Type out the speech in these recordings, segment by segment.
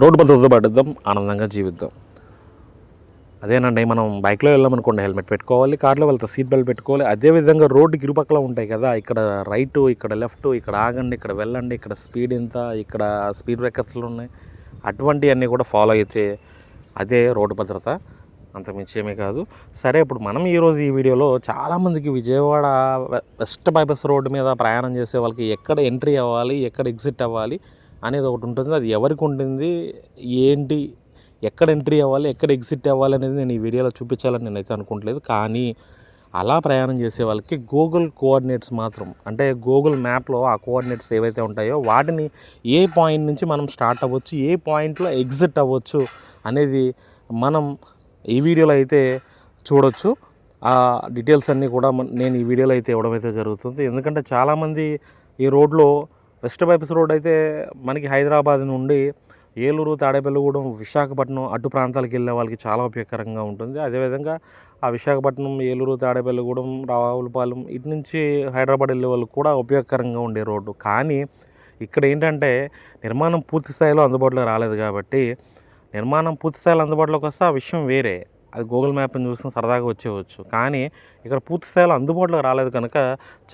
Road భద్రత పడిద్దాం ఆనందంగా జీవిద్దాం. అదేనండి మనం బైక్లో వెళ్ళామనుకోండి హెల్మెట్ పెట్టుకోవాలి కార్లో వెళ్తే సీట్ బెల్ట్ పెట్టుకోవాలి. అదేవిధంగా రోడ్డుకి ఇరుపక్కల ఉంటాయి కదా ఇక్కడ రైట్ ఇక్కడ లెఫ్ట్ ఇక్కడ ఆగండి ఇక్కడ వెళ్ళండి ఇక్కడ స్పీడ్ ఎంత ఇక్కడ స్పీడ్ బ్రేకర్స్లు ఉన్నాయి. అటువంటివన్నీ కూడా ఫాలో అయితే అదే రోడ్డు భద్రత. అంత మించేమీ కాదు. సరే ఇప్పుడు మనం ఈరోజు ఈ వీడియోలో చాలామందికి విజయవాడ వెస్ట్ బైపాస్ రోడ్డు మీద ప్రయాణం చేసే వాళ్ళకి ఎక్కడ ఎంట్రీ అవ్వాలి ఎక్కడ ఎగ్జిట్ అవ్వాలి అనేది ఒకటి ఉంటుంది. అది ఎవరికి ఉంటుంది? ఏంటి? ఎక్కడ ఎంట్రీ అవ్వాలి? ఎక్కడ ఎగ్జిట్ అవ్వాలి అనేది నేను ఈ వీడియోలో చూపించాలని నేనైతే అనుకోవట్లేదు కానీ అలా ప్రయాణం చేసే వాళ్ళకి గూగుల్ కోఆర్డినేట్స్ మాత్రం అంటే గూగుల్ మ్యాప్లో ఆ కోఆర్డినేట్స్ ఏవైతే ఉంటాయో వాటిని ఏ పాయింట్ నుంచి మనం స్టార్ట్ అవ్వచ్చు ఏ పాయింట్లో ఎగ్జిట్ అవ్వచ్చు అనేది మనం ఈ వీడియోలో అయితే చూడొచ్చు. ఆ డీటెయిల్స్ అన్నీ కూడా నేను ఈ వీడియోలో అయితే ఇవ్వడం అయితే జరుగుతుంది. ఎందుకంటే చాలామంది ఈ రోడ్లో వెస్ట్ బైపాస్ రోడ్ అయితే మనకి హైదరాబాద్ నుండి ఏలూరు తాడేపల్లిగూడెం విశాఖపట్నం అటు ప్రాంతాలకు వెళ్ళే వాళ్ళకి చాలా ఉపయోగకరంగా ఉంటుంది. అదేవిధంగా ఆ విశాఖపట్నం ఏలూరు తాడేపల్లిగూడెం రావులపాలెం ఇటు నుంచి హైదరాబాద్ వెళ్ళే వాళ్ళకి కూడా ఉపయోగకరంగా ఉండే రోడ్డు. కానీ ఇక్కడ ఏంటంటే నిర్మాణం పూర్తి స్థాయిలో అందుబాటులో రాలేదు కాబట్టి నిర్మాణం పూర్తి స్థాయిలో అందుబాటులోకి వస్తే ఆ విషయం వేరే. అది గూగుల్ మ్యాప్ని చూసుకుని సరదాగా వచ్చేవచ్చు కానీ ఇక్కడ పూర్తి స్థాయిలో అందుబాటులోకి రాలేదు కనుక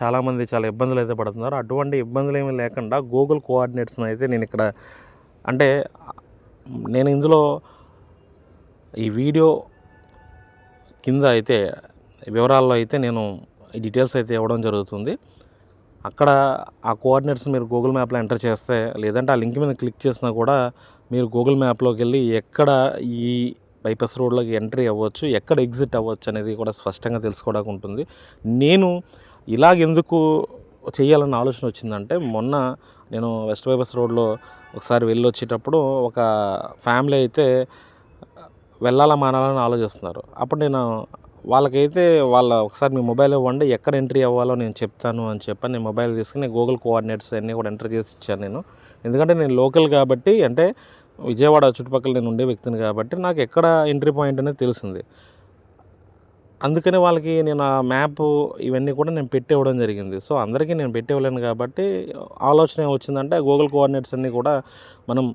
చాలామంది చాలా ఇబ్బందులు అయితే పడుతున్నారు. అటువంటి ఇబ్బందులు ఏమీ లేకుండా గూగుల్ కోఆర్డినేట్స్ని అయితే నేను ఇక్కడ అంటే నేను ఇందులో ఈ వీడియో కింద అయితే వివరాల్లో అయితే నేను ఈ డీటెయిల్స్ అయితే ఇవ్వడం జరుగుతుంది. అక్కడ ఆ కోఆర్డినేట్స్ మీరు గూగుల్ మ్యాప్లో ఎంటర్ చేస్తే లేదంటే ఆ లింక్ మీద క్లిక్ చేసినా కూడా మీరు గూగుల్ మ్యాప్లోకి వెళ్ళి ఎక్కడ ఈ బైపాస్ రోడ్లోకి ఎంట్రీ అవ్వచ్చు ఎక్కడ ఎగ్జిట్ అవ్వచ్చు అనేది కూడా స్పష్టంగా తెలుసుకోవడానికి ఉంటుంది. నేను ఇలాగెందుకు చేయాలన్న ఆలోచన వచ్చిందంటే మొన్న నేను వెస్ట్ బైపాస్ రోడ్లో ఒకసారి వెళ్ళి వచ్చేటప్పుడు ఒక ఫ్యామిలీ అయితే వెళ్ళాలా మానాలని ఆలోచిస్తున్నారు. అప్పుడు నేను వాళ్ళకైతే వాళ్ళ ఒకసారి మీ మొబైల్ ఇవ్వండి ఎక్కడ ఎంట్రీ అవ్వాలో నేను చెప్తాను అని చెప్పి నేను మొబైల్ తీసుకుని గూగుల్ కోఆర్డినేట్స్ అన్నీ కూడా ఎంటర్ చేసి ఇచ్చాను నేను. ఎందుకంటే నేను లోకల్ కాబట్టి అంటే విజయవాడ చుట్టుపక్కల నేను ఉండే వ్యక్తిని కాబట్టి నాకు ఎక్కడ ఎంట్రీ పాయింట్ అనేది తెలిసింది. అందుకని వాళ్ళకి నేను ఆ మ్యాప్ ఇవన్నీ కూడా నేను పెట్టి ఇవ్వడం జరిగింది. సో అందరికీ నేను పెట్టి కాబట్టి ఆలోచన వచ్చిందంటే గూగుల్ కోఆర్డినేట్స్ అన్నీ కూడా మనం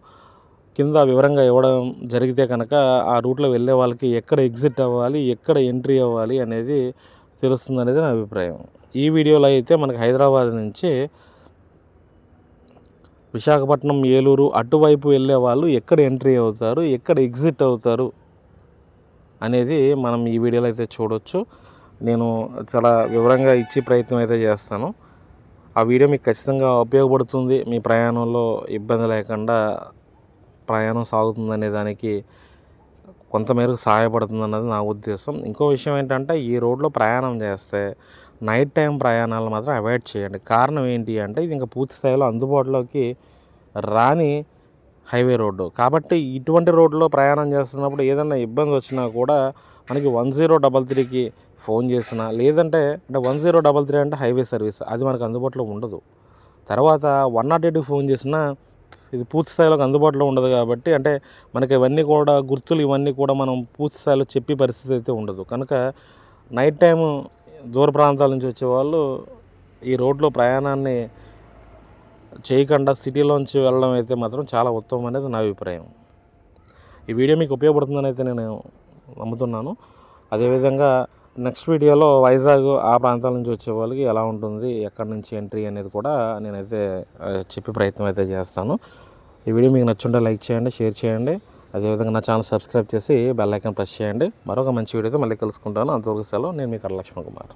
కింద వివరంగా ఇవ్వడం జరిగితే కనుక ఆ రూట్లో వెళ్ళే వాళ్ళకి ఎక్కడ ఎగ్జిట్ అవ్వాలి ఎక్కడ ఎంట్రీ అవ్వాలి అనేది తెలుస్తుంది అనేది నా అభిప్రాయం. ఈ వీడియోలో అయితే మనకి హైదరాబాద్ నుంచి విశాఖపట్నం ఏలూరు అటువైపు వెళ్ళే వాళ్ళు ఎక్కడ ఎంట్రీ అవుతారు ఎక్కడ ఎగ్జిట్ అవుతారు అనేది మనం ఈ వీడియోలో అయితే చూడొచ్చు. నేను చాలా వివరంగా ఇచ్చి ప్రయత్నం అయితే చేస్తాను. ఆ వీడియో మీకు ఖచ్చితంగా ఉపయోగపడుతుంది. మీ ప్రయాణంలో ఇబ్బంది లేకుండా ప్రయాణం సాగుతుందనే దానికి కొంతమేరకు సహాయపడుతుంది అన్నది నా ఉద్దేశం. ఇంకో విషయం ఏంటంటే ఈ రోడ్లో ప్రయాణం చేస్తే నైట్ టైం ప్రయాణాలు మాత్రం అవాయిడ్ చేయండి. కారణం ఏంటి అంటే ఇది ఇంకా పూర్తి స్థాయిలో అందుబాటులోకి రాని హైవే రోడ్డు. కాబట్టి ఇటువంటి రోడ్లో ప్రయాణం చేస్తున్నప్పుడు ఏదైనా ఇబ్బంది వచ్చినా కూడా మనకి వన్ జీరో డబల్ త్రీకి ఫోన్ చేసినా లేదంటే అంటే వన్ జీరో డబల్ త్రీ అంటే హైవే సర్వీస్ అది మనకు అందుబాటులో ఉండదు. తర్వాత వన్ నాట్ ఎయిట్కి ఫోన్ చేసినా ఇది పూర్తి స్థాయిలో అందుబాటులో ఉండదు కాబట్టి అంటే మనకి ఇవన్నీ కూడా గుర్తులు ఇవన్నీ కూడా మనం పూర్తి స్థాయిలో చెప్పే పరిస్థితి అయితే ఉండదు. కనుక నైట్ టైము దూర ప్రాంతాల నుంచి వచ్చేవాళ్ళు ఈ రోడ్లో ప్రయాణాన్ని చేయకుండా సిటీలోంచి వెళ్ళడం అయితే మాత్రం చాలా ఉత్తమం అనేది నా అభిప్రాయం. ఈ వీడియో మీకు ఉపయోగపడుతుందని అయితే నేను నమ్ముతున్నాను. అదేవిధంగా నెక్స్ట్ వీడియోలో వైజాగ్ ఆ ప్రాంతాల నుంచి వచ్చే వాళ్ళకి ఎలా ఉంటుంది ఎక్కడి నుంచి ఎంట్రీ అనేది కూడా నేనైతే చెప్పే ప్రయత్నం అయితే చేస్తాను. ఈ వీడియో మీకు నచ్చుంటే లైక్ చేయండి షేర్ చేయండి. అదేవిధంగా నా ఛానల్ సబ్స్క్రైబ్ చేసి బెల్ ఐకాన్ ప్రెస్ చేయండి. మరొక మంచి వీడియోతో మళ్ళీ కలుసుకుంటాను. అంతవరకు సెలవు. నేను మీ కడ లక్ష్మణ్ కుమార్.